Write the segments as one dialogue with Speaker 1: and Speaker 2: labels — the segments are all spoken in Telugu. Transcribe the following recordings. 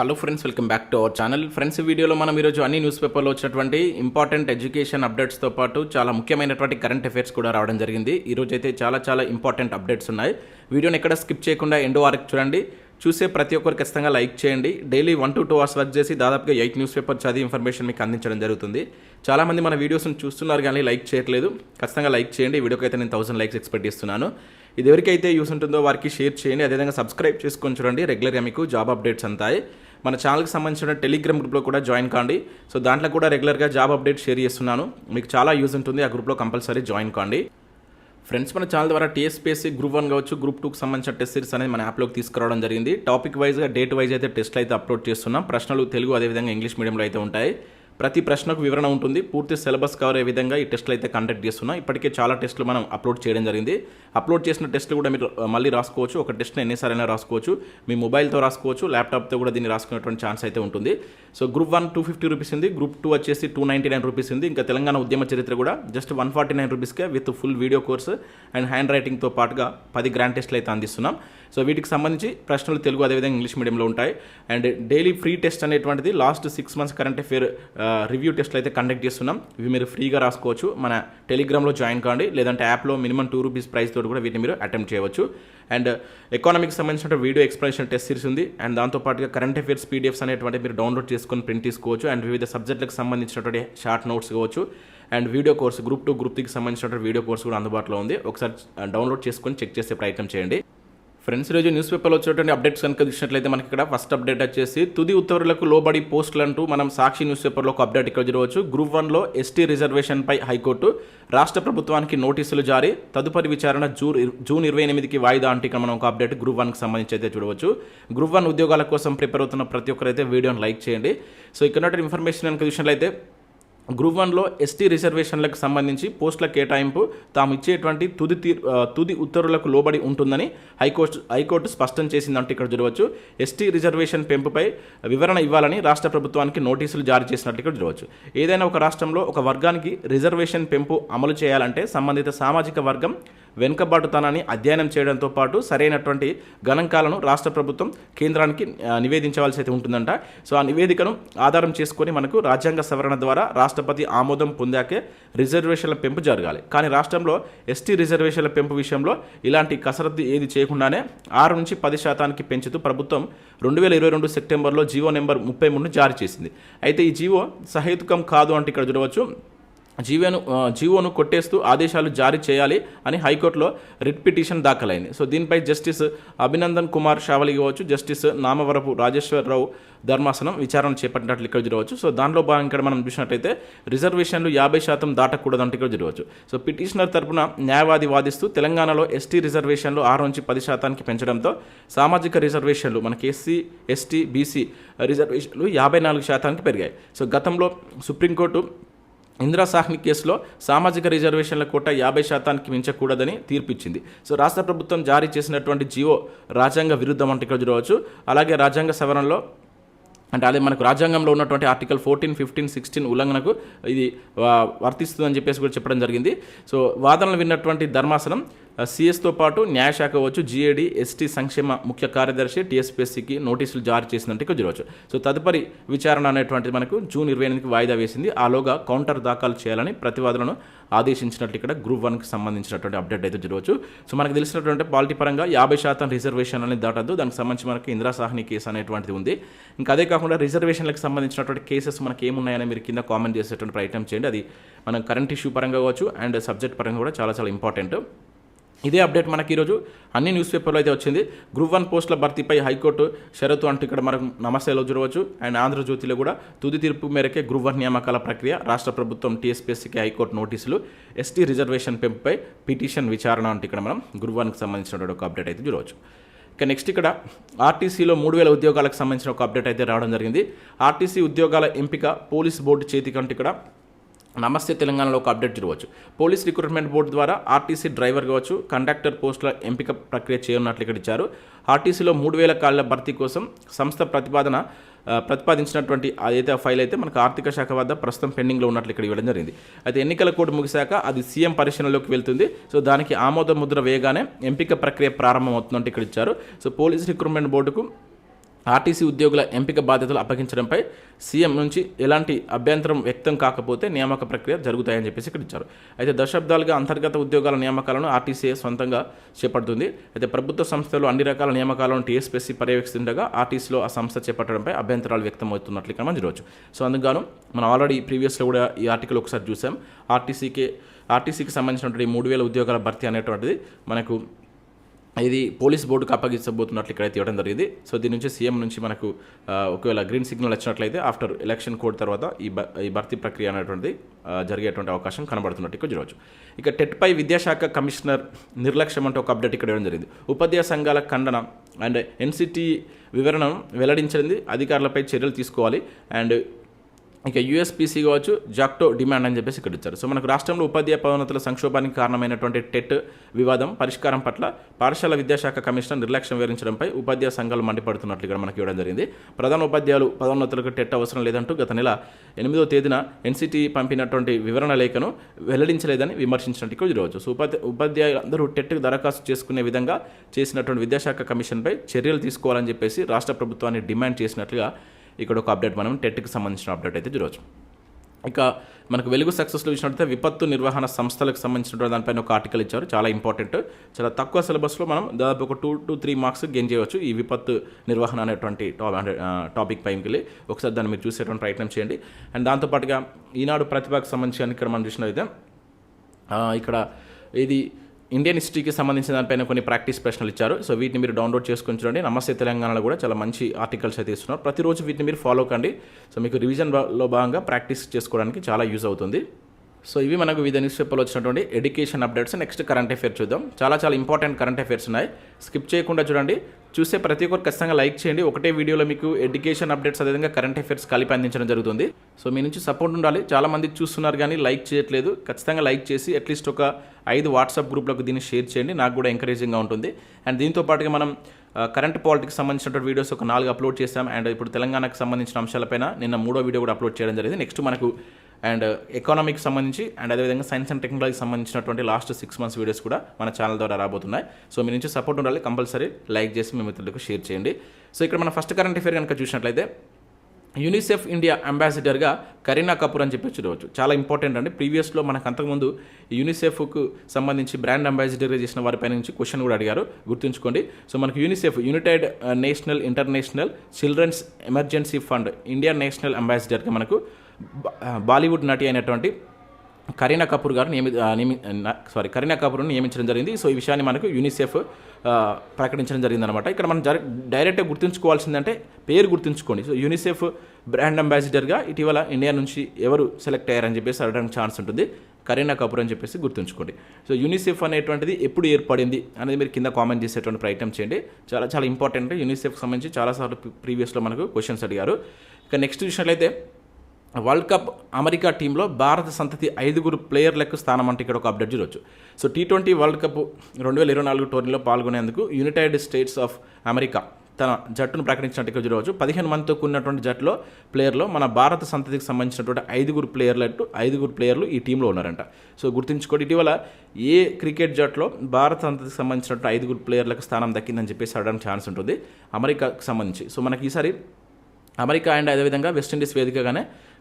Speaker 1: Hello friends welcome back to our channel friends వీడియోలో మనం ఈరోజు అన్ని న్యూస్ పేపర్లో వచ్చినటువంటి ఇంపార్టెంట్ ఎడ్యుకేషన్ అప్డేట్స్తో పాటు చాలా ముఖ్యమైనటువంటి కరెంట్ అఫైర్స్ కూడా రావడం జరిగింది. ఈరోజు అయితే చాలా చాలా ఇంపార్టెంట్ అప్డేట్స్ ఉన్నాయి. వీడియోని ఎక్కడ స్కిప్ చేయకుండా ఎండో వరకు చూడండి. చూసే ప్రతి ఒక్కరు ఖచ్చితంగా లైక్ చేయండి. Daily one to two hours work చేసి దాదాపుగా ఎయిట్ న్యూస్ పేపర్ చదివి ఇన్ఫర్మేషన్ మీకు అందించడం జరుగుతుంది. చాలామంది మన వీడియోస్ని చూస్తున్నారు కానీ లైక్ చేయట్లేదు. ఖచ్చితంగా లైక్ చేయండి. ఈ వీడియోకి అయితే నేను థౌసండ్ లైక్స్ ఎక్స్పెక్ట్ చేస్తున్నాను. ఇది ఎవరికైతే యూస్ ఉంటుందో వారికి షేర్ చేయండి. అదేవిధంగా సబ్స్క్రైబ్ చేసుకొని చూడండి. రెగ్యులర్గా మీకు జాబ్ అప్డేట్స్ అంతాయి. మన ఛానల్కి సంబంధించిన టెలిగ్రామ్ గ్రూప్లో కూడా జాయిన్ కాండి. సో దాంట్లో కూడా రెగ్యులర్గా జాబ్ అప్డేట్ షేర్ చేస్తున్నాను. మీకు చాలా యూజ్ ఉంటుంది. ఆ గ్రూప్లో కంపల్సరీ జాయిన్ కాండి. ఫ్రెండ్స్ మన ఛానల్ ద్వారా టీఎస్పీఎస్సీ గ్రూప్ వన్ కావచ్చు గ్రూప్ టూకి సంబంధించిన టెస్ట్ సిరీస్ అనేది మన యాప్లోకి తీసుకురావడం జరిగింది. టాపిక్ వైజ్గా డేట్ వైజ్ అయితే టెస్ట్లు అయితే అప్లోడ్ చేస్తున్నాం. ప్రశ్నలు తెలుగు అదేవిధంగా ఇంగ్లీష్ మీడియంలో అయితే ఉంటాయి. ప్రతి ప్రశ్నకు వివరణ ఉంటుంది. పూర్తి సిలబస్ కవర్ అయ్యే విధంగా ఈ టెస్టులు అయితే కండక్ట్ చేస్తున్నాం. ఇప్పటికే చాలా టెస్టులు మనం అప్లోడ్ చేయడం జరిగింది. అప్లోడ్ చేసిన టెస్ట్లు కూడా మీరు మళ్ళీ రాసుకోవచ్చు. ఒక టెస్ట్ని ఎన్నిసార్లు రాసుకోవచ్చు. మీ మొబైల్తో రాసుకోవచ్చు. ల్యాప్టాప్తో కూడా దీన్ని రాసుకునేటువంటి ఛాన్స్ అయితే ఉంటుంది. So group one two fifty rupees ఉంది. గ్రూప్ టూ వచ్చేసి టూ నైంటీ నైన్ రూపీస్ ఉంది. ఇంకా తెలంగాణ ఉద్యమ చరిత్ర కూడా జస్ట్ వన్ ఫార్టీ నైన్ రూపీస్కే with full video course and hand రైటింగ్తో పాటుగా పది గ్రాండ్ టెస్ట్లు అయితే అందిస్తున్నాం. సో వీటికి సంబంధించి ప్రశ్నలు తెలుగు అదేవిధంగా ఇంగ్లీష్ మీడియంలో ఉంటాయి. అండ్ డైలీ ఫ్రీ టెస్ట్ అనేటువంటిది last six months current affair review టెస్ట్లు అయితే కండక్ట్ చేస్తున్నాం. ఇవి మీరు ఫ్రీగా రాసుకోవచ్చు. మన టెలిగ్రామ్లో జాయిన్ కాండి. లేదంటే యాప్లో మినిమం టూ రూపీస్ ప్రైస్ తోటి కూడా వీటిని మీరు అటెంప్ట్ చేయవచ్చు. అండ్ ఎకానమీకి సంబంధించిన వీడియో ఎక్స్ప్లెనేషన్ టెస్ట్ సిరీస్ ఉంది. అండ్ దాంతోపాటుగా కరెంట్ అఫేర్స్ పీడిఎఫ్స్ అనేటువంటి మీరు డౌన్లోడ్ చేసుకొని ప్రింట్ తీసుకోవచ్చు. అండ్ వివిధ సబ్జెక్టులకు సంబంధించినటువంటి షార్ట్ నోట్స్ కావచ్చు. And video course group two group త్రీకి సంబంధించినటువంటి వీడియో కోర్స్ కూడా అందుబాటులో ఉంది. ఒకసారి uh, డౌన్లోడ్ చేసుకొని చెక్ చేసే ప్రయత్నం చేయండి. ఫ్రెండ్స్ ఈరోజు న్యూస్ పేపర్లో వచ్చేటువంటి అప్డేట్స్ కనుక చూసినట్లయితే మనకి ఇక్కడ ఫస్ట్ అప్డేట్ వచ్చేసి తుది ఉత్తర్వులకు లోబడి పోస్టులు అంటూ మనం సాక్షి న్యూస్ పేపర్లో ఒక అప్డేట్ ఇక్కడ చూడవచ్చు. గ్రూప్ వన్లో ఎస్టీ రిజర్వేషన్పై హైకోర్టు రాష్ట్ర ప్రభుత్వానికి నోటీసులు జారీ. తదుపరి విచారణ జూన్ జూన్ ఇరవై ఎనిమిదికి వాయిదా అంటే ఇక్కడ మనం ఒక అప్డేట్ గ్రూప్ వన్కి సంబంధించి అయితే చూడవచ్చు. గ్రూప్ వన్ ఉద్యోగాల కోసం ప్రిపేర్ అవుతున్న ప్రతి ఒక్కరైతే వీడియోని లైక్ చేయండి. సో ఇక్కడ ఇన్ఫర్మేషన్ కనుక చూసినట్లయితే గ్రూప్ వన్లో ఎస్టీ రిజర్వేషన్లకు సంబంధించి పోస్టుల కేటాయింపు తాము ఇచ్చేటువంటి తుది తీర్ తుది ఉత్తర్వులకు లోబడి ఉంటుందని హైకోర్టు హైకోర్టు స్పష్టం చేసిందంటే ఇక్కడ చూడవచ్చు ఎస్టీ రిజర్వేషన్ పెంపుపై వివరణ ఇవ్వాలని రాష్ట్ర ప్రభుత్వానికి నోటీసులు జారీ చేసినట్టు ఇక్కడ చూడవచ్చు ఏదైనా ఒక రాష్ట్రంలో ఒక వర్గానికి రిజర్వేషన్ పెంపు అమలు చేయాలంటే సంబంధిత సామాజిక వర్గం వెనుకబాటుతనాన్ని అధ్యయనం చేయడంతో పాటు సరైనటువంటి గణాంకాలను రాష్ట్ర ప్రభుత్వం కేంద్రానికి నివేదించవలసి అయితే ఉంటుందంట. సో ఆ నివేదికను ఆధారం చేసుకొని మనకు రాజ్యాంగ సవరణ ద్వారా రాష్ట్రపతి ఆమోదం పొందాకే రిజర్వేషన్ల పెంపు జరగాలి. కానీ రాష్ట్రంలో ఎస్టీ రిజర్వేషన్ల పెంపు విషయంలో ఇలాంటి కసరత్తు ఏది చేయకుండానే ఆరు నుంచి పది శాతానికి పెంచుతూ ప్రభుత్వం రెండు వేల ఇరవై రెండు సెప్టెంబర్లో జీవో నెంబర్ ముప్పై మూడును జారీ చేసింది. అయితే ఈ జీవో సహేతుకం కాదు అంటే ఇక్కడ చూడవచ్చు. జీవోను జీవోను కొట్టేస్తూ ఆదేశాలు జారీ చేయాలి అని హైకోర్టులో రిట్ పిటిషన్ దాఖలైంది. సో దీనిపై జస్టిస్ అభినందన్ కుమార్ షావలి కావచ్చు జస్టిస్ నామవరపు రాజేశ్వరరావు ధర్మాసనం విచారణ చేపట్టినట్లు ఇక్కడ చూడవచ్చు సో దానిలో భాగంగా ఇక్కడ మనం చూసినట్లయితే రిజర్వేషన్లు యాభై శాతం దాటకూడదంటే ఇక్కడ చూడవచ్చు సో పిటిషనర్ తరపున న్యాయవాది వాదిస్తూ తెలంగాణలో ఎస్టీ రిజర్వేషన్లు ఆరు నుంచి పది శాతానికి పెంచడంతో సామాజిక రిజర్వేషన్లు మనకి ఎస్సీ ఎస్టీ బీసీ రిజర్వేషన్లు యాభై నాలుగు శాతానికి పెరిగాయి. సో గతంలో సుప్రీంకోర్టు ఇందిరా సాహ్ని కేసులో సామాజిక రిజర్వేషన్ల కోట యాభై శాతానికి మించకూడదని తీర్పిచ్చింది. సో రాష్ట్ర ప్రభుత్వం జారీ చేసినటువంటి జియో రాజ్యాంగ విరుద్ధం అంటే ఇక్కడ చూడవచ్చు. అలాగే రాజ్యాంగ సవరణలో అంటే అదే మనకు రాజ్యాంగంలో ఉన్నటువంటి ఆర్టికల్ ఫోర్టీన్ ఫిఫ్టీన్ సిక్స్టీన్ ఉల్లంఘనకు ఇది వర్తిస్తుందని చెప్పేసి కూడా చెప్పడం జరిగింది. సో వాదనలు విన్నటువంటి ధర్మాసనం సిఎస్తో పాటు న్యాయశాఖ వచ్చు జిఏడి ఎస్టీ సంక్షేమ ముఖ్య కార్యదర్శి టీఎస్పీఎస్సీకి నోటీసులు జారీ చేసినట్టుగా చూడవచ్చు. సో తదుపరి విచారణ అనేటువంటిది మనకు జూన్ ఇరవై ఎనిమిదికి వాయిదా వేసింది. ఆలోగా కౌంటర్ దాఖలు చేయాలని ప్రతివాదులను ఆదేశించినట్లు ఇక్కడ గ్రూప్ వన్కి సంబంధించినటువంటి అప్డేట్ అయితే చూడవచ్చు. సో మనకు తెలిసినటువంటి పాలిటీ పరంగా యాభై శాతం రిజర్వేషన్ అనేది దాటద్దు. దానికి సంబంధించి మనకి ఇందిరా సాహ్ని కేసు అనేటువంటిది ఉంది. ఇంకా అదే కాకుండా రిజర్వేషన్లకు సంబంధించినటువంటి కేసెస్ మనకి ఏమున్నాయని మీరు కింద కామెంట్ చేసేటువంటి ప్రయత్నం చేయండి. అది మనం కరెంట్ ఇష్యూ పరంగా కావచ్చు అండ్ సబ్జెక్ట్ పరంగా కూడా చాలా చాలా ఇంపార్టెంట్. ఇదే అప్డేట్ మనకి ఈరోజు. అన్ని న్యూస్ పేపర్లో అయితే వచ్చింది. గ్రూప్ వన్ పోస్టుల భర్తీపై హైకోర్టు షరతు అంటూ ఇక్కడ మనకు నమస్తేలో చూడవచ్చు అండ్ ఆంధ్రజ్యోతిలో కూడా తుది తీర్పు మేరకే గ్రూప్ వన్ నియామకాల ప్రక్రియ రాష్ట్ర ప్రభుత్వం టీఎస్పీఎస్సీకి హైకోర్టు నోటీసులు ఎస్టీ రిజర్వేషన్ పెంపుపై పిటిషన్ విచారణ అంటే ఇక్కడ మనం గ్రూప్ వన్కి సంబంధించినటువంటి ఒక అప్డేట్ అయితే చూడవచ్చు. ఇక నెక్స్ట్ ఇక్కడ ఆర్టీసీలో మూడు వేల ఉద్యోగాలకు సంబంధించిన ఒక అప్డేట్ అయితే రావడం జరిగింది. ఆర్టీసీ ఉద్యోగాల ఎంపిక పోలీస్ బోర్డు చేతికంటే ఇక్కడ నమస్తే తెలంగాణలో ఒక అప్డేట్ చూడవచ్చు. పోలీస్ రిక్రూట్మెంట్ బోర్డు ద్వారా ఆర్టీసీ డ్రైవర్ కావచ్చు కండక్టర్ పోస్టుల ఎంపిక ప్రక్రియ చేయనున్నట్లు ఇక్కడ ఇచ్చారు. ఆర్టీసీలో మూడు వేల కాళ్ళ భర్తీ కోసం సంస్థ ప్రతిపాదన ప్రతిపాదించినటువంటి అదైతే ఫైల్ అయితే మనకు ఆర్థిక శాఖ వద్ద ప్రస్తుతం పెండింగ్లో ఉన్నట్లు ఇక్కడ ఇవ్వడం జరిగింది. అయితే ఎన్నికల కోడ్ ముగిశాక అది సీఎం పరిశీలనలోకి వెళ్తుంది. సో దానికి ఆమోద ముద్ర వేయగానే ఎంపిక ప్రక్రియ ప్రారంభమవుతుందంటే ఇక్కడ ఇచ్చారు. సో పోలీస్ రిక్రూట్మెంట్ బోర్డుకు ఆర్టీసీ ఉద్యోగుల ఎంపిక బాధ్యతలు అప్పగించడంపై సీఎం నుంచి ఎలాంటి అభ్యంతరం వ్యక్తం కాకపోతే నియామక ప్రక్రియ జరుగుతాయని చెప్పేసి ఇక్కడ ఇచ్చారు. అయితే దశాబ్దాలుగా అంతర్గత ఉద్యోగాల నియామకాలను ఆర్టీసీ సొంతంగా చేపడుతుంది. అయితే ప్రభుత్వ సంస్థలు అన్ని రకాల నియామకాలను టీఎస్పీసీ పర్యవేక్షిస్తుండగా ఆర్టీసీలో ఆ సంస్థ చేపట్టడంపై అభ్యంతరాలు వ్యక్తం అవుతున్నట్లు ఇక్కడ మనం చూడవచ్చు. సో అందుకు మనం ఆల్రెడీ ప్రీవియస్లో కూడా ఈ ఆర్టికల్ ఒకసారి చూసాం. ఆర్టీసీకి ఆర్టీసీకి సంబంధించినటువంటి మూడు వేల ఉద్యోగాల భర్తీ అనేటువంటిది మనకు ఇది పోలీస్ బోర్డుకు అప్పగించబోతున్నట్లు ఇక్కడైతే ఇవ్వడం జరిగింది. సో దీని నుంచి సీఎం నుంచి మనకు ఒకవేళ గ్రీన్ సిగ్నల్ వచ్చినట్లయితే ఆఫ్టర్ ఎలక్షన్ కోడ్ తర్వాత ఈ బ ఈ భర్తీ ప్రక్రియ అనేటువంటిది జరిగేటువంటి అవకాశం కనబడుతున్నట్టు ఇక్కడ చూడవచ్చు. ఇక టెట్పై విద్యాశాఖ కమిషనర్ నిర్లక్ష్యం అంటే ఒక అప్డేట్ ఇక్కడ ఇవ్వడం జరిగింది. ఉపాధ్యాయ సంఘాల ఖండన అండ్ ఎన్సిటి వివరణ వెల్లడించింది అధికారులపై చర్యలు తీసుకోవాలి. అండ్ ఇక యూఎస్పీసీ కావచ్చు జాక్టో డిమాండ్ అని చెప్పేసి ఇక్కడ ఇచ్చారు. సో మనకు రాష్ట్రంలో ఉపాధ్యాయ పదోన్నతుల సంక్షోభానికి కారణమైనటువంటి టెట్ వివాదం పరిష్కారం పట్ల పాఠశాల విద్యాశాఖ కమిషనర్ నిర్లక్ష్యం వివరించడంపై ఉపాధ్యాయ సంఘాలు మండిపడుతున్నట్లు ఇక్కడ మనకి ఇవ్వడం జరిగింది. ప్రధాన ఉపాధ్యాయులు పదోన్నతులకు టెట్ అవసరం లేదంటూ గత నెల ఎనిమిదో తేదీన ఎన్సిటీ పంపినటువంటి వివరణ లేఖను వెల్లడించలేదని విమర్శించినట్టు ఇక్కడ చూడవచ్చు సో ఉపాధ్యాయ ఉపాధ్యాయులు అందరూ టెట్ దరఖాస్తు చేసుకునే విధంగా చేసినటువంటి విద్యాశాఖ కమిషన్పై చర్యలు తీసుకోవాలని చెప్పేసి రాష్ట్ర ప్రభుత్వాన్ని డిమాండ్ చేసినట్లుగా ఇక్కడ ఒక అప్డేట్ మనం టెట్కి సంబంధించిన అప్డేట్ అయితే ఈరోజు ఇక మనకు వెలుగు సక్సెస్లో చూసినట్టయితే విపత్తు నిర్వహణ సంస్థలకు సంబంధించినటువంటి దానిపైన ఒక ఆర్టికల్ ఇచ్చారు. చాలా ఇంపార్టెంట్ చాలా తక్కువ సిలబస్లో మనం దాదాపు ఒక two to three marks gain చేయవచ్చు ఈ విపత్తు నిర్వహణ అనేటువంటి టాప్ టాపిక్ పైకి వెళ్ళి. ఒకసారి దాన్ని మీరు చూసేటువంటి ప్రయత్నం చేయండి. అండ్ దాంతోపాటుగా ఈనాడు ప్రతిభకు సంబంధించి ఇక్కడ మనం చూసినట్లయితే ఇక్కడ ఇది ఇండియన్ హిస్టరీకి సంబంధించిన దానిపైన కొన్ని ప్రాక్టీస్ ప్రశ్నలు ఇచ్చారు. సో వీటిని మీరు డౌన్లోడ్ చేసుకుని చూడండి. నమస్తే తెలంగాణలో కూడా చాలా మంచి ఆర్టికల్స్ అయితే ఇస్తున్నారు. ప్రతిరోజు వీటిని మీరు ఫాలో కండి. సో మీకు రివిజన్లో భాగంగా ప్రాక్టీస్ చేసుకోవడానికి చాలా యూజ్ అవుతుంది. సో ఇవి మనకు వివిధ న్యూస్ పేపర్లో వచ్చినటువంటి education updates next current affair చూద్దాం. చాలా చాలా ఇంపార్టెంట్ కరెంట్ అఫేర్స్ ఉన్నాయి. స్కిప్ చేయకుండా చూడండి. చూస్తే ప్రతి ఒక్కరు ఖచ్చితంగా లైక్ చేయండి. ఒకటే వీడియోలో మీకు ఎడ్యుకేషన్ అప్డేట్స్ అదేవిధంగా కరెంట్ అఫేర్స్ కలిపి అందించడం జరుగుతుంది. సో మీ నుంచి సపోర్ట్ ఉండాలి. చాలా మంది చూస్తున్నారు కానీ లైక్ చేయట్లేదు. ఖచ్చితంగా లైక్ చేసి అట్లీస్ట్ ఒక ఐదు వాట్సాప్ గ్రూప్లకు దీన్ని షేర్ చేయండి. నాకు కూడా ఎంకరేజింగ్గా ఉంటుంది. అండ్ దీంతో పాటుగా మనం కరెంట్ పాలిటిక్స్ సంబంధించినటువంటి వీడియోస్ ఒక నాలుగు అప్లోడ్ చేశాం. అండ్ ఇప్పుడు తెలంగాణకు సంబంధించిన అంశాలపైన నిన్న మూడో వీడియో కూడా అప్లోడ్ చేయడం జరిగింది. నెక్స్ట్ మనకు అండ్ ఎకానమీకి సంబంధించి అండ్ అదేవిధంగా సైన్స్ అండ్ టెక్నాలజీకి సంబంధించినటువంటి లాస్ట్ సిక్స్ మంత్స్ వీడియోస్ కూడా మన ఛానల్ ద్వారా రాబోతున్నాయి. సో మీ నుంచి సపోర్ట్ ఉండాలి కంపల్సరీ లైక్ చేసి మీ మిత్రులకు షేర్ చేయండి. సో ఇక్కడ మన ఫస్ట్ కరెంట్ అఫేర్ కనుక చూసినట్లయితే యూనిసెఫ్ ఇండియా అంబాసిడర్గా కరీనా కపూర్ అని చెప్పి చూడవచ్చు. చాలా ఇంపార్టెంట్ అండి. ప్రీవియస్లో మనకు అంతకుముందు యూనిసెఫ్కు సంబంధించి బ్రాండ్ అంబాసిడర్గా చేసిన వారిపై నుంచి క్వశ్చన్ కూడా అడిగారు. గుర్తుంచుకోండి. సో మనకు UNICEF united national international children's emergency fund India national అంబాసిడర్గా మనకు బాలీవుడ్ నటి అయినటువంటి కరీనా కపూర్ గారు నియమి నియమి సారీ కరీనా కపూర్ను నియమించడం జరిగింది. సో ఈ విషయాన్ని మనకు యూనిసెఫ్ ప్రకటించడం ప్రకటించడం జరిగిందనమాట ఇక్కడ మనం జర డైరెక్ట్గా గుర్తుంచుకోవాల్సిందంటే పేరు గుర్తుంచుకోండి. సో యూనిసెఫ్ బ్రాండ్ అంబాసిడర్గా ఇటీవల ఇండియా నుంచి ఎవరు సెలెక్ట్ అయ్యారని చెప్పేసి అడగడానికి ఛాన్స్ ఉంటుంది. కరీనా కపూర్ అని చెప్పేసి గుర్తుంచుకోండి. సో యూనిసెఫ్ అనేటువంటిది ఎప్పుడు ఏర్పడింది అనేది మీరు కింద కామెంట్ చేసేటువంటి ప్రయత్నం చేయండి. చాలా చాలా ఇంపార్టెంట్. యూనిసెఫ్కి సంబంధించి చాలాసార్లు ప్రీవియస్లో మనకు క్వశ్చన్స్ అడిగారు. ఇక నెక్స్ట్ చూసినట్లయితే వరల్డ్ కప్ అమెరికా టీంలో భారత సంతతి ఐదుగురు ప్లేయర్లకు స్థానం అంటే ఇక్కడ ఒక అప్డేట్ చూడొచ్చు. So T twenty world cup రెండు వేల ఇరవై నాలుగు టోర్నీలో పాల్గొనేందుకు యునైటెడ్ స్టేట్స్ ఆఫ్ అమెరికా తన జట్టును ప్రకటించినట్టు ఇక్కడ చూడవచ్చు. పదిహేను మందితో కూడినటువంటి జట్టులో ప్లేయర్లో మన భారత సంతతికి సంబంధించినటువంటి ఐదుగురు ప్లేయర్లట్టు ఐదుగురు ప్లేయర్లు ఈ టీంలో ఉన్నారంట. సో గుర్తుంచుకోండి ఇటీవల ఏ క్రికెట్ జట్టులో భారత సంతతికి సంబంధించినటువంటి ఐదుగురు ప్లేయర్లకు స్థానం దక్కిందని చెప్పేసి అడగడానికి ఛాన్స్ ఉంటుంది అమెరికాకు సంబంధించి. సో మనకి ఈసారి అమెరికా అండ్ అదేవిధంగా వెస్టిండీస్ వేదికగానే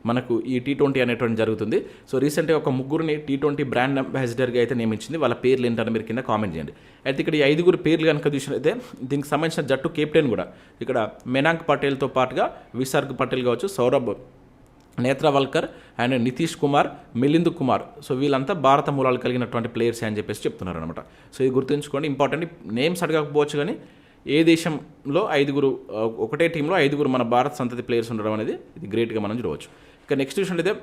Speaker 1: మనకు ఈ టీ ట్వంటీ అనేటువంటి జరుగుతుంది. సో రీసెంట్గా ఒక ముగ్గురిని టీ ట్వంటీ బ్రాండ్ అంబాసిడర్గా అయితే నియమించింది. వాళ్ళ పేర్లు ఏంటని మీరు కింద కామెంట్ చేయండి. అయితే ఇక్కడ ఈ ఐదుగురు పేర్లు కనుక చూసినట్లయితే దీనికి సంబంధించిన జట్టు కెప్టెన్ కూడా ఇక్కడ మెనాంక్ పటేల్తో పాటుగా విసర్గ్ పటేల్ కావచ్చు సౌరభ్ నేత్రవల్కర్ అండ్ నితీష్ కుమార్ మిలింద్ కుమార్ సో వీళ్ళంతా భారత మూలాలు కలిగినటువంటి ప్లేయర్స్ అని చెప్పేసి చెప్తున్నారు అనమాట సో ఇది గుర్తుంచుకోండి. ఇంపార్టెంట్ నేమ్స్ అడగకపోవచ్చు కానీ ఏ దేశంలో ఐదుగురు ఒకటే టీంలో ఐదుగురు మన భారత సంతతి ప్లేయర్స్ ఉండడం అనేది ఇది గ్రేట్గా మనం చూడవచ్చు. ఇక నెక్స్ట్ చూసినట్లయితే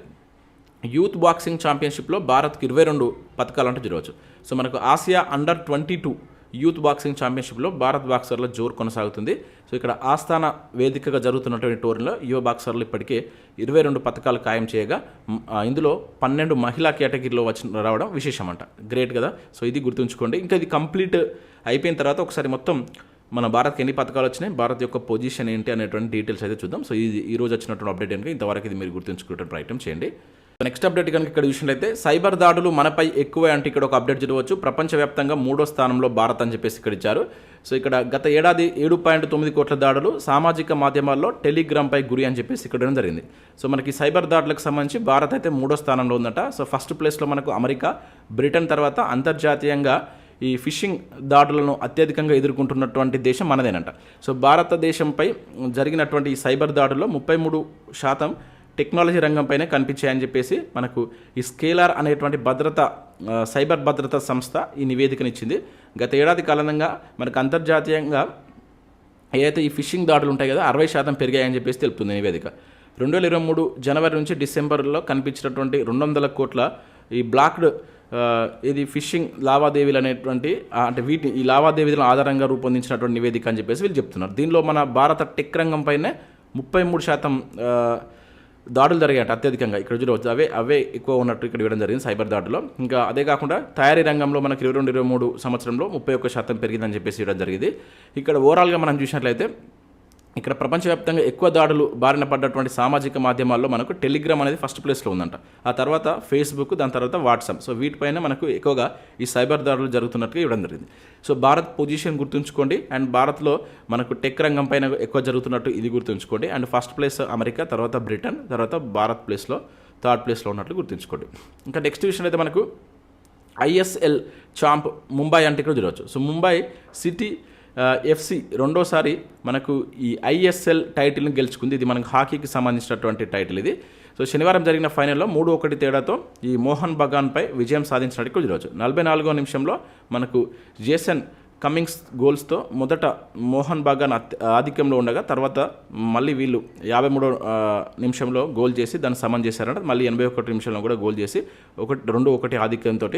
Speaker 1: యూత్ బాక్సింగ్ ఛాంపియన్షిప్లో భారత్కి ఇరవై రెండు పథకాలు అంటే జరగవచ్చు. సో మనకు Asia under twenty two youth boxing ఛాంపియన్షిప్లో Bharat బాక్సర్ల జోరు కొనసాగుతుంది. సో ఇక్కడ ఆస్థాన వేదికగా జరుగుతున్నటువంటి టోర్నీలో యువ బాక్సర్లు ఇప్పటికే ఇరవై రెండు పథకాలు ఖాయం చేయగా ఇందులో పన్నెండు మహిళా కేటగిరీలో వచ్చిన రావడం విశేషం అంట గ్రేట్ కదా? సో ఇది గుర్తుంచుకోండి. ఇంకా ఇది కంప్లీట్ అయిపోయిన తర్వాత ఒకసారి మొత్తం మన భారత్కి ఎన్ని పథకాలు వచ్చినాయి? భారత్ యొక్క పొజిషన్ ఏంటి అనేటువంటి డీటెయిల్స్ అయితే చూద్దాం. సో ఇది ఈ రోజు వచ్చినటువంటి అప్డేట్ కనుక ఇంతవరకు ఇది మీరు గుర్తుంచుకునే ప్రయత్నం చేయండి. నెక్స్ట్ అప్డేట్ కనుక ఇక్కడ చూసినట్లయితే సైబర్ దాడులు మనపై ఎక్కువే అంటే ఇక్కడ ఒక అప్డేట్ చూడవచ్చు. ప్రపంచవ్యాప్తంగా మూడో స్థానంలో భారత్ అని చెప్పేసి ఇక్కడ ఇచ్చారు. సో ఇక్కడ గత ఏడాది ఏడు పాయింట్ తొమ్మిది కోట్ల దాడులు సామాజిక మాధ్యమాల్లో టెలిగ్రామ్పై గురి అని చెప్పేసి ఇక్కడ జరిగింది. సో మనకి సైబర్ దాడులకు సంబంధించి భారత్ అయితే మూడో స్థానంలో ఉందట. సో ఫస్ట్ ప్లేస్లో మనకు అమెరికా బ్రిటన్ తర్వాత అంతర్జాతీయంగా ఈ ఫిషింగ్ దాడులను అత్యధికంగా ఎదుర్కొంటున్నటువంటి దేశం మనదేనంట. సో భారతదేశంపై జరిగినటువంటి ఈ సైబర్ దాడుల్లో ముప్పై మూడు శాతం టెక్నాలజీ రంగంపైనే కనిపించాయని చెప్పేసి మనకు ఈ స్కేలార్ అనేటువంటి భద్రత సైబర్ భద్రతా సంస్థ ఈ నివేదికనిచ్చింది. గత ఏడాది కాలంగా మనకు అంతర్జాతీయంగా ఏదైతే ఈ ఫిషింగ్ దాడులు ఉంటాయి కదా అరవై శాతం పెరిగాయని చెప్పేసి తెలుపుతుంది నివేదిక. రెండు వేల ఇరవై మూడు జనవరి నుంచి డిసెంబర్లో కనిపించినటువంటి రెండు వందల కోట్ల ఈ బ్లాక్డ్ ఇది ఫిషింగ్ లావాదేవీలు అనేటువంటి అంటే వీటి ఈ లావాదేవీల ఆధారంగా రూపొందించినటువంటి నివేదిక అని చెప్పేసి వీళ్ళు చెప్తున్నారు. దీనిలో మన భారత టెక్ రంగంపైనే ముప్పై మూడు శాతం దాడులు జరిగాయట అత్యధికంగా ఇక్కడ చూడవచ్చు. అవే అవే ఎక్కువ ఉన్నట్టు ఇక్కడ ఇవ్వడం జరిగింది సైబర్ దాడులో ఇంకా అదే కాకుండా తయారీ రంగంలో మనకి ఇరవై రెండు ఇరవై మూడు సంవత్సరంలో ముప్పై ఒక్క శాతం పెరిగిందని చెప్పేసి ఇవ్వడం జరిగింది. ఇక్కడ ఓవరాల్గా మనం చూసినట్లయితే ఇక్కడ ప్రపంచవ్యాప్తంగా ఎక్కువ దాడులు బారిన పడ్డటువంటి సామాజిక మాధ్యమాల్లో మనకు టెలిగ్రామ్ అనేది ఫస్ట్ ప్లేస్లో ఉందంట. ఆ తర్వాత ఫేస్బుక్ దాని తర్వాత వాట్సాప్. సో వీటిపైన మనకు ఎక్కువగా ఈ సైబర్ దాడులు జరుగుతున్నట్టుగా ఇవ్వడం జరిగింది. సో భారత్ పొజిషన్ గుర్తుంచుకోండి. అండ్ భారత్లో మనకు టెక్ రంగం పైన ఎక్కువ జరుగుతున్నట్టు ఇది గుర్తుంచుకోండి. అండ్ ఫస్ట్ ప్లేస్ అమెరికా తర్వాత బ్రిటన్ తర్వాత భారత్ ప్లేస్లో థర్డ్ ప్లేస్లో ఉన్నట్లు గుర్తుంచుకోండి. ఇంకా నెక్స్ట్ విషయం అయితే మనకు ఐఎస్ఎల్ చాంప్ ముంబై అంటే ఇక్కడ చూడవచ్చు. సో ముంబై సిటీ ఎఫ్సి రెండోసారి మనకు ఈ ఐఎస్ఎల్ టైటిల్ని గెలుచుకుంది. ఇది మనకు హాకీకి సంబంధించినటువంటి టైటిల్ ఇది. సో శనివారం జరిగిన ఫైనల్లో మూడు ఒకటి తేడాతో ఈ మోహన్ బగాన్పై విజయం సాధించినట్టు ఈరోజు నలభై నాలుగో నిమిషంలో మనకు జేసన్ కమింగ్స్ గోల్స్తో మొదట మోహన్ బాగాన్ ఆధిక్యంలో ఉండగా తర్వాత మళ్ళీ వీళ్ళు యాభై మూడో నిమిషంలో గోల్ చేసి దాన్ని సమన్ చేశారంటే. మళ్ళీ ఎనభై ఒకటి నిమిషంలో కూడా గోల్ చేసి ఒకటి రెండు ఒకటి ఆధిక్యంతో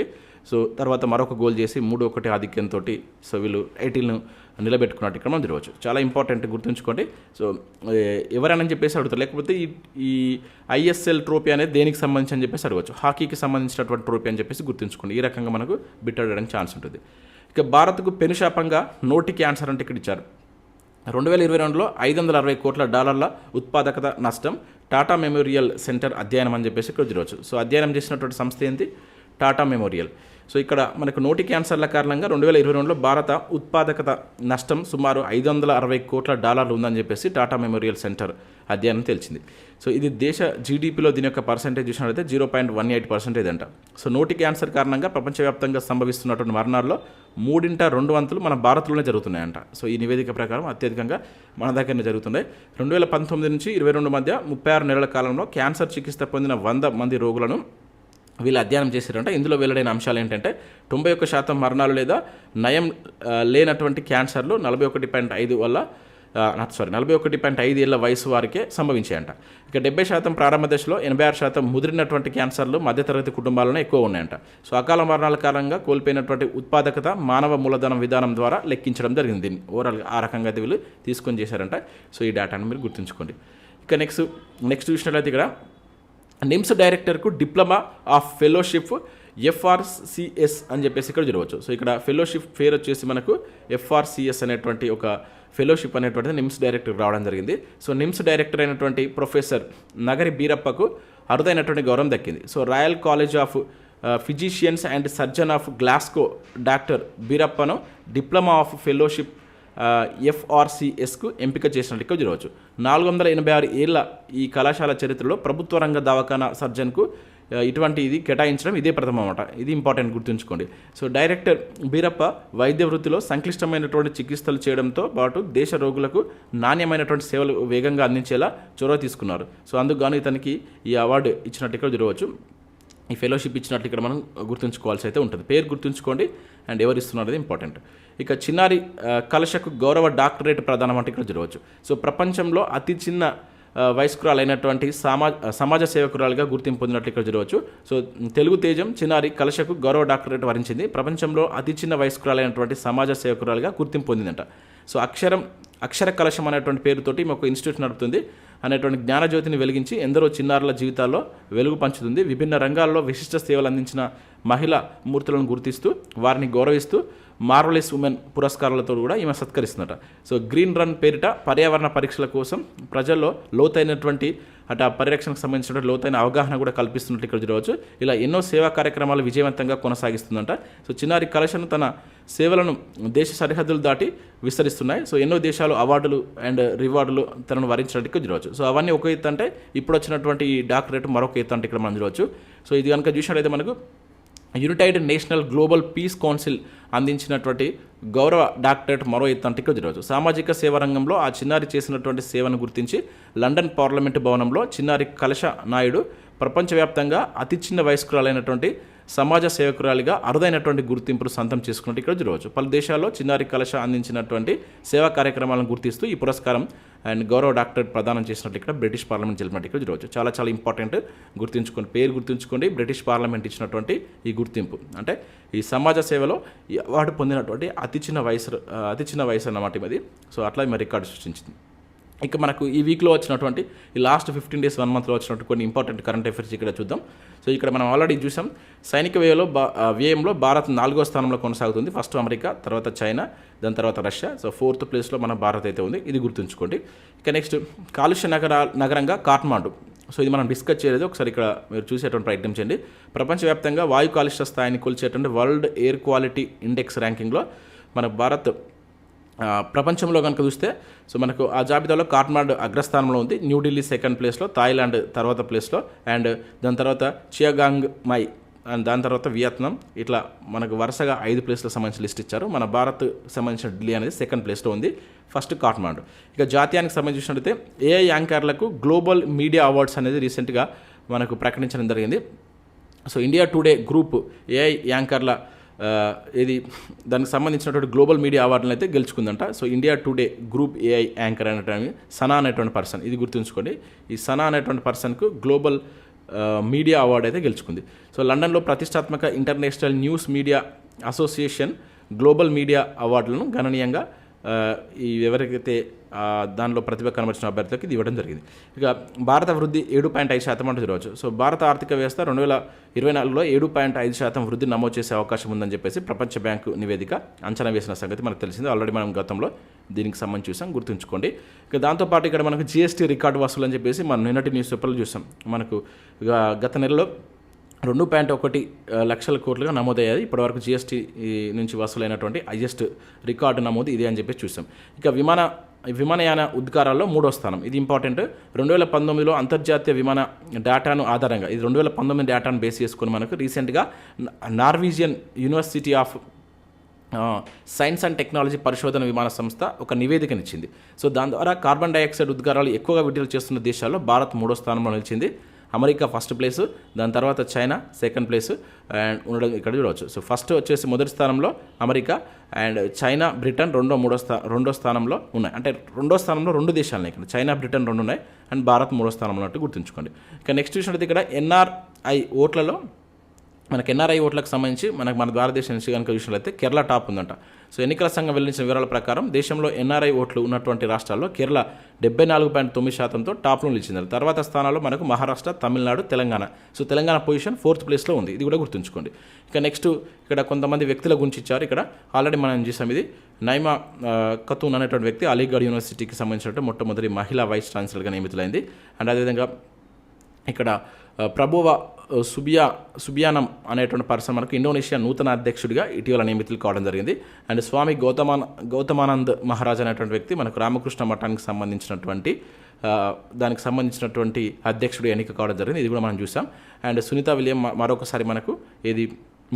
Speaker 1: సో తర్వాత మరొక గోల్ చేసి మూడు ఒకటి ఆధిక్యంతో సో వీళ్ళు టైటిల్ను నిలబెట్టుకున్నట్టు ఇక్కడ మనం చూడవచ్చు చాలా ఇంపార్టెంట్ గుర్తుంచుకోండి. సో ఎవరైనా చెప్పేసి అడుగుతారు. లేకపోతే ఈ ఈ ఐఎస్ఎల్ ట్రోఫీ అనేది దేనికి సంబంధించి అని చెప్పేసి అడగవచ్చు. హాకీకి సంబంధించినటువంటి ట్రోఫీ అని చెప్పేసి గుర్తుంచుకోండి. ఈ రకంగా మనకు బిట్ అడగడానికి ఛాన్స్ ఉంటుంది. ఇక భారత్కు పెనుశాపంగా నోటి క్యాన్సర్ అంటే ఇక్కడ ఇచ్చారు. రెండు వేల ఇరవై రెండులో ఐదు వందల అరవై కోట్ల డాలర్ల ఉత్పాదకత నష్టం టాటా మెమోరియల్ సెంటర్ అధ్యయనం అని చెప్పేసి ఇక్కడ చూడవచ్చు సో అధ్యయనం చేసినటువంటి సంస్థ ఏంటి? టాటా మెమోరియల్. సో ఇక్కడ మనకు నోటి క్యాన్సర్ల కారణంగా రెండు వేల ఇరవై రెండులో భారత ఉత్పాదకత నష్టం సుమారు ఐదు వందల అరవై కోట్ల డాలర్లు ఉందని చెప్పేసి టాటా మెమోరియల్ సెంటర్ అధ్యయనం తెలిసింది. సో ఇది దేశ జీడిపిలో దీని యొక్క పర్సంటేజ్ చూసినట్లయితే zero point one eight percentage అంట. సో నోటి క్యాన్సర్ కారణంగా ప్రపంచవ్యాప్తంగా సంభవిస్తున్నటువంటి మరణాల్లో మూడింట రెండు వంతులు మన భారత్లోనే జరుగుతున్నాయంట. సో ఈ నివేదిక ప్రకారం అత్యధికంగా మన దగ్గరనే జరుగుతున్నాయి. రెండు వేల పంతొమ్మిది నుంచి ఇరవై రెండు మధ్య ముప్పై ఆరు నెలల కాలంలో క్యాన్సర్ చికిత్స పొందిన వంద మంది రోగులను వీళ్ళు అధ్యయనం చేశారంట. ఇందులో వెల్లడైన అంశాలు ఏంటంటే తొంభై ఒక్క శాతం మరణాలు లేదా నయం లేనటువంటి క్యాన్సర్లు నలభై ఒకటి పాయింట్ ఐదు వల్ల సారీ నలభై ఒకటి పాయింట్ ఐదు ఏళ్ళ వయసు వారికే సంభవించాయంట. ఇక డెబ్బై శాతం ప్రారంభ దశలో ఎనభై ఆరు శాతం ముదిరినటువంటి క్యాన్సర్లు మధ్యతరగతి కుటుంబాలనే ఎక్కువ ఉన్నాయంట. సో అకాల మరణాల కారణంగా కోల్పోయినటువంటి ఉత్పాదకత మానవ మూలధనం విధానం ద్వారా లెక్కించడం జరిగింది. దీన్ని ఓవరాల్గా ఆ రకంగా వీళ్ళు తీసుకొని చేశారంట. సో ఈ డేటాను మీరు గుర్తుంచుకోండి. ఇక నెక్స్ట్ నెక్స్ట్ చూసినట్లయితే ఇక్కడ నిమ్స్ డైరెక్టర్కు? డిప్లొమా ఆఫ్ ఫెలోషిప్ ఎఫ్ఆర్సిఎస్ అని చెప్పేసి ఇక్కడ చూడవచ్చు. సో ఇక్కడ ఫెలోషిప్ ఫేర్ వచ్చేసి మనకు ఎఫ్ఆర్సిఎస్ అనేటువంటి ఒక ఫెలోషిప్ అనేటువంటిది నిమ్స్ డైరెక్టర్ రావడం జరిగింది. సో నిమ్స్ డైరెక్టర్ అయినటువంటి ప్రొఫెసర్ నగరి బీరప్పకు అరుదైనటువంటి గౌరవం దక్కింది. So royal college of physicians and surgeon of Glasgow doctor బీరప్పను diploma of fellowship ఎఫ్ఆర్సిఎస్కు ఎంపిక చేసినట్టుగా చూడవచ్చు నాలుగు వందల ఎనభై ఆరు ఏళ్ళ ఈ కళాశాల చరిత్రలో ప్రభుత్వ రంగ దవాఖానా సర్జన్కు ఇటువంటి ఇది కేటాయించడం ఇదే ప్రథమం అనమాట ఇది ఇంపార్టెంట్ గుర్తుంచుకోండి. సో డైరెక్టర్ బీరప్ప వైద్య వృత్తిలో సంక్లిష్టమైనటువంటి చికిత్సలు చేయడంతో పాటు దేశ రోగులకు నాణ్యమైనటువంటి సేవలు వేగంగా అందించేలా చొరవ తీసుకున్నారు. సో అందుకు ఇతనికి ఈ అవార్డు ఇచ్చినట్టు ఇక్కడ చూడవచ్చు ఈ ఫెలోషిప్ ఇచ్చినట్లు ఇక్కడ మనం గుర్తుంచుకోవాల్సి అయితే ఉంటుంది. పేరు గుర్తుంచుకోండి. అండ్ ఎవరు ఇస్తున్నారు అనేది ఇంపార్టెంట్. ఇక చిన్నారి కలశకు గౌరవ డాక్టరేట్ ప్రదానం అంటే ఇక్కడ జరగవచ్చు. సో ప్రపంచంలో అతి చిన్న వయస్కురాలైనటువంటి సమాజ సమాజ సేవకురాలుగా గుర్తింపు పొందినట్లు ఇక్కడ చూడవచ్చు సో తెలుగు తేజం చిన్నారి కలశకు గౌరవ డాక్టరేట్ వరించింది. ప్రపంచంలో అతి చిన్న వయస్కురాలైనటువంటి సమాజ సేవకురాలుగా గుర్తింపు పొందిందంట. సో అక్షరం అక్షర కలశం అనేటువంటి పేరుతోటి మాకు ఒక ఇన్స్టిట్యూట్ నడుపుతుంది. అనేటువంటి జ్ఞానజ్యోతిని వెలిగించి ఎందరో చిన్నారుల జీవితాల్లో వెలుగు పంచుతుంది. విభిన్న రంగాల్లో విశిష్ట సేవలు అందించిన మహిళా మూర్తులను గుర్తిస్తూ వారిని గౌరవిస్తూ మార్వలెస్ ఉమెన్ పురస్కారాలతో కూడా ఈమె సత్కరిస్తుందట. సో గ్రీన్ రన్ పేరిట పర్యావరణ పరీక్షల కోసం ప్రజల్లో లోతైనటువంటి అటు ఆ పరిరక్షణకు సంబంధించిన లోతైన అవగాహన కూడా కల్పిస్తున్నట్టు ఇక్కడ చూడవచ్చు. ఇలా ఎన్నో సేవా కార్యక్రమాలు విజయవంతంగా కొనసాగిస్తుందంట. సో చిన్నారి కలెక్షన్ తన సేవలను దేశ సరిహద్దులు దాటి విస్తరిస్తున్నాయి. సో ఎన్నో దేశాలు అవార్డులు అండ్ రివార్డులు తనను వరించినట్టుగా చూడవచ్చు. సో అవన్నీ ఒక ఎత్తు అంటే ఇప్పుడు వచ్చినటువంటి ఈ డాక్టరేట్ మరొక ఎత్తు అంటే ఇక్కడ మనం చూడవచ్చు. సో ఇది కనుక చూసినట్లయితే మనకు united national global peace council అందించినటువంటి గౌరవ డాక్టరేట్ మరో ఎత్తు ఈరోజు. సామాజిక సేవ రంగంలో ఆ చిన్నారి చేసినటువంటి సేవను గుర్తించి లండన్ పార్లమెంటు భవనంలో చిన్నారి కలశ నాయుడు ప్రపంచవ్యాప్తంగా అతి చిన్న వయస్కురాలైనటువంటి సమాజ సేవకురాలిగా అరుదైనటువంటి గుర్తింపును సొంతం చేసుకున్నట్టు ఇక్కడ చూడవచ్చు. పలు దేశాల్లో చిన్నారి కలశ అందించినటువంటి సేవా కార్యక్రమాలను గుర్తిస్తూ ఈ పురస్కారం అండ్ గౌరవ డాక్టరేట్ ప్రదానం చేసినట్టు ఇక్కడ బ్రిటిష్ పార్లమెంట్ తెలిపినట్టు ఇక్కడ చూడవచ్చు. చాలా చాలా ఇంపార్టెంట్ గుర్తుంచుకోండి. పేరు గుర్తుంచుకోండి. బ్రిటిష్ పార్లమెంట్ ఇచ్చినటువంటి ఈ గుర్తింపు. అంటే ఈ సమాజ సేవలో ఈ అవార్డు పొందినటువంటి అతి చిన్న వయసు అతి చిన్న వయసు అన్నమాట ఇది. సో అట్లా మరి రికార్డు సృష్టించింది. ఇక మనకు ఈ వీక్లో వచ్చినటువంటి ఈ లాస్ట్ ఫిఫ్టీన్ డేస్ వన్ మంత్లో వచ్చినటువంటి కొన్ని ఇంపార్టెంట్ కరెంట్ అఫైర్స్ ఇక్కడ చూద్దాం. సో ఇక్కడ మనం ఆల్రెడీ చూసాం సైనిక వ్యయంలో బా వ్యయంలో భారత్ నాలుగో స్థానంలో కొనసాగుతుంది. ఫస్ట్ అమెరికా తర్వాత చైనా దాని తర్వాత రష్యా. సో ఫోర్త్ ప్లేస్లో మన భారత్ అయితే ఉంది. ఇది గుర్తుంచుకోండి. ఇక నెక్స్ట్ కాలుష్య నగర నగరంగా కాట్మాండు సో ఇది మనం డిస్కస్ చేయలేదు. ఒకసారి ఇక్కడ మీరు చూసేటువంటి ప్రయత్నం చేయండి. ప్రపంచవ్యాప్తంగా వాయు కాలుష్య స్థాయిని కొలిచేటువంటి వరల్డ్ ఎయిర్ క్వాలిటీ ఇండెక్స్ ర్యాంకింగ్లో మన భారత్ ప్రపంచంలో కనుక చూస్తే సో మనకు ఆ జాబితాలో కాట్మాండ్ అగ్రస్థానంలో ఉంది న్యూఢిల్లీ సెకండ్ ప్లేస్లో థాయిలాండ్ తర్వాత ప్లేస్లో అండ్ దాని తర్వాత చియాగాంగ్ మై అండ్ దాని తర్వాత వియత్నాం. ఇట్లా మనకు వరుసగా ఐదు ప్లేస్లకు సంబంధించిన లిస్ట్ ఇచ్చారు. మన భారత్ సంబంధించిన ఢిల్లీ అనేది సెకండ్ ప్లేస్లో ఉంది ఫస్ట్ కాట్మాండ్ ఇక జాతీయానికి సంబంధించినట్టయితే ఏఐ యాంకర్లకు గ్లోబల్ మీడియా అవార్డ్స్ అనేది రీసెంట్గా మనకు ప్రకటించడం జరిగింది. So India today group AI యాంకర్ల ఇది దానికి సంబంధించినటువంటి గ్లోబల్ మీడియా అవార్డులను అయితే గెలుచుకుందంట. So India today group AI anchor అనేటువంటి సనా అనేటువంటి పర్సన్. ఇది గుర్తుంచుకోండి. ఈ సనా అనేటువంటి పర్సన్కు గ్లోబల్ మీడియా అవార్డు అయితే గెలుచుకుంది. సో లండన్లో ప్రతిష్టాత్మక international news media association global media అవార్డులను గణనీయంగా ఈ ఎవరికైతే దానిలో ప్రతిభ కనబరిచిన అభ్యర్థులకు ఇది ఇవ్వడం జరిగింది. ఇక భారత వృద్ధి ఏడు పాయింట్ ఐదు శాతం అంటే చూడవచ్చు సో భారత ఆర్థిక వ్యవస్థ రెండు వేల ఇరవై నాలుగులో ఏడు పాయింట్ ఐదు శాతం వృద్ధి నమోదు చేసే అవకాశం ఉందని చెప్పేసి ప్రపంచ బ్యాంకు నివేదిక అంచనా వేసిన సంగతి మనకు తెలిసింది. ఆల్రెడీ మనం గతంలో దీనికి సంబంధించి చూసాం గుర్తుంచుకోండి. ఇక దాంతోపాటు ఇక్కడ మనకు జిఎస్టీ రికార్డు వసూలు అని చెప్పేసి మనం నిన్నటి న్యూస్ పేపర్లు చూసాం. మనకు ఇక గత నెలలో రెండు పాయింట్ ఒకటి లక్షల కోట్లుగా నమోదయ్యాయి. ఇప్పటివరకు జిఎస్టీ నుంచి వసూలైనటువంటి హైయెస్ట్ రికార్డు నమోదు ఇదే అని చెప్పి చూసాం. ఇక విమాన విమానయాన ఉద్గారాల్లో మూడో స్థానం. ఇది ఇంపార్టెంట్. రెండు వేల పంతొమ్మిదిలో అంతర్జాతీయ విమాన డేటాను ఆధారంగా ఇది రెండు వేల పంతొమ్మిది డేటాను బేస్ చేసుకుని మనకు రీసెంట్గా Norwegian university of science and technology పరిశోధన విమాన సంస్థ ఒక నివేదికనిచ్చింది. సో దాని ద్వారా కార్బన్ డైఆక్సైడ్ ఉద్గారాలు ఎక్కువగా విడుదల చేస్తున్న దేశాల్లో భారత్ మూడో స్థానంలో నిలిచింది. అమెరికా ఫస్ట్ ప్లేస్ దాని తర్వాత చైనా సెకండ్ ప్లేస్ అండ్ ఉండడం ఇక్కడ చూడవచ్చు. సో ఫస్ట్ వచ్చేసి మొదటి స్థానంలో అమెరికా అండ్ చైనా బ్రిటన్ రెండో మూడో స్థా రెండో స్థానంలో ఉన్నాయి. అంటే రెండో స్థానంలో రెండు దేశాలు ఉన్నాయి ఇక్కడ. చైనా బ్రిటన్ రెండు ఉన్నాయి అండ్ భారత్ మూడో స్థానంలో ఉన్నట్టు గుర్తుంచుకోండి. ఇక నెక్స్ట్ చూసినట్టు ఇక్కడ ఎన్ఆర్ఐ ఓట్లలో మనకి ఎన్ఆర్ఐ ఓట్లకు సంబంధించి మనకు మన భారతదేశం నుంచి కనుక చూసినట్లయితే కేరళ టాప్ ఉందంట. సో ఎన్నికల సంఘం వెల్లడించిన వివరాల ప్రకారం దేశంలో ఎన్ఆర్ఐ ఓట్లు ఉన్నటువంటి రాష్ట్రాల్లో కేరళ డెబ్బై నాలుగు పాయింట్ తొమ్మిది శాతంతో టాప్లో నిలిచింది తర్వాత స్థానాల్లో మనకు Maharashtra Tamil Nadu Telangana. So Telangana position fourth ప్లేస్లో ఉంది. ఇది కూడా గుర్తుంచుకోండి. ఇక నెక్స్ట్ ఇక్కడ కొంతమంది వ్యక్తుల గురించి ఇచ్చారు. ఇక్కడ ఆల్రెడీ మనం చూసాం ఇది నైమా కతూన్ అనేటువంటి వ్యక్తి అలీగఢ్ యూనివర్సిటీకి సంబంధించినట్టు మొట్టమొదటి మహిళా వైస్ ఛాన్సలర్గా నియమితులైంది. అండ్ అదేవిధంగా ఇక్కడ ప్రభువ సుబియా సుబియానం అనేటువంటి పర్సన్ మనకు ఇండోనేషియా నూతన అధ్యక్షుడిగా ఇటీవల నియమితులు కావడం జరిగింది. అండ్ స్వామి గౌతమాన్ గౌతమానంద్ మహారాజ్ అనేటువంటి వ్యక్తి మనకు రామకృష్ణ మఠానికి సంబంధించినటువంటి దానికి సంబంధించినటువంటి అధ్యక్షుడు ఎన్నిక కావడం జరిగింది. ఇది కూడా మనం చూసాం. అండ్ సునీత విలియం మరొకసారి మనకు ఏది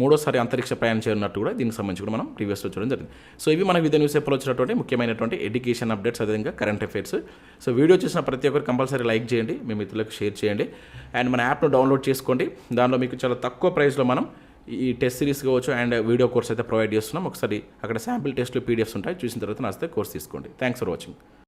Speaker 1: మూడోసారి అంతరిక్ష ప్రయాణం చేయనున్నట్టు కూడా దీనికి సంబంధించి కూడా మనం ప్రీవియస్లో చూడడం జరిగింది. సో ఇవి మన విద్య న్యూస్ పేపర్లో వచ్చినటువంటి ముఖ్యమైనటువంటి ఎడ్యుకేషన్ అప్డేట్స్ అదేవిధంగా కరెంట్ అఫైర్స్ సో వీడియో చూసిన ప్రతి ఒక్కరు కంపల్సరీ లైక్ చేయండి మీ మిత్రులకు షేర్ చేయండి. అండ్ మన యాప్ను డౌన్లోడ్ చేసుకోండి. దానిలో మీకు చాలా తక్కువ ప్రైస్లో మనం ఈ టెస్ట్ సిరీస్ కావచ్చు అండ్ వీడియో కోర్స్ అయితే ప్రొవైడ్ చేస్తున్నాం. ఒకసారి అక్కడ శాంపిల్ టెస్ట్లు పీడిఎఫ్స్ ఉంటాయి. చూసిన తర్వాత నచ్చితే కోర్స్ తీసుకోండి. Thanks for watching